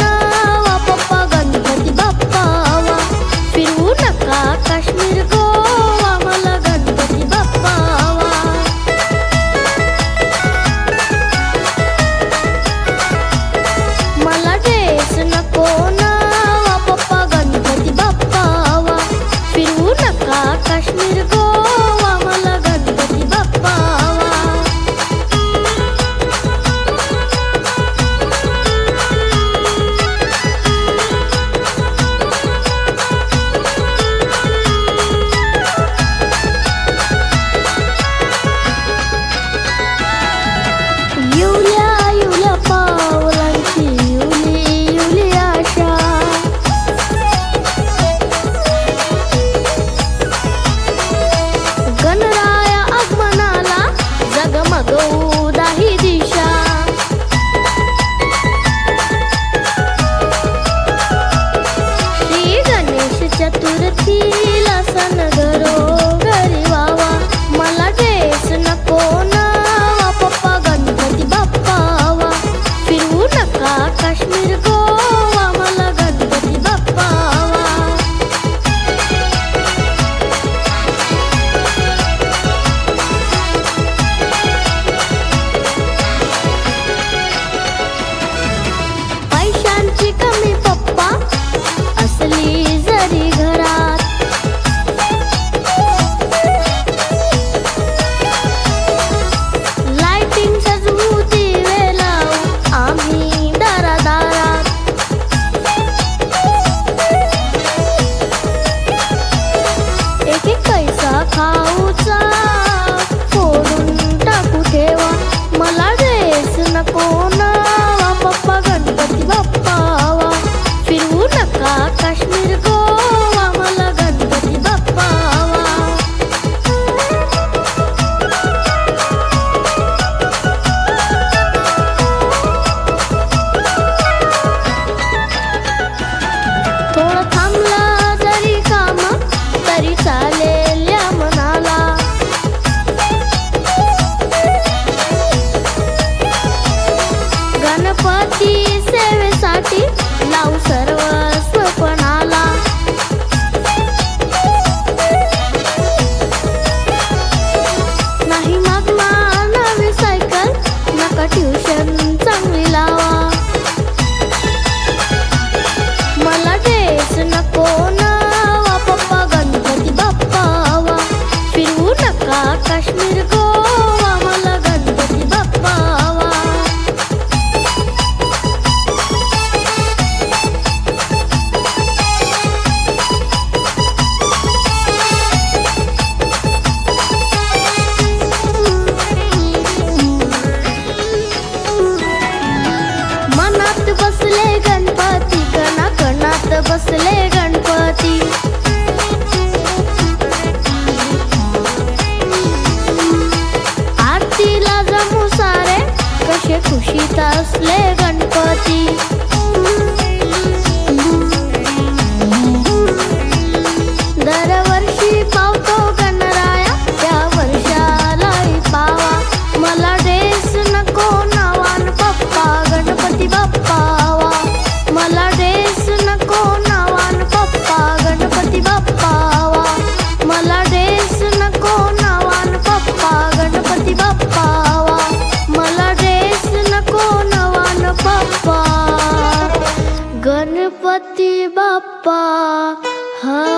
नावा पप्पा गणपती बाप्पावा फिरवू नका काश्मीर गोवा मला गणपती बाप्पावा मला ड्रेस नको नावा पप्पा गणपती बाप्पावा फिरवू नका काश्मीर गोवा खुशीत असले गणपती। 花和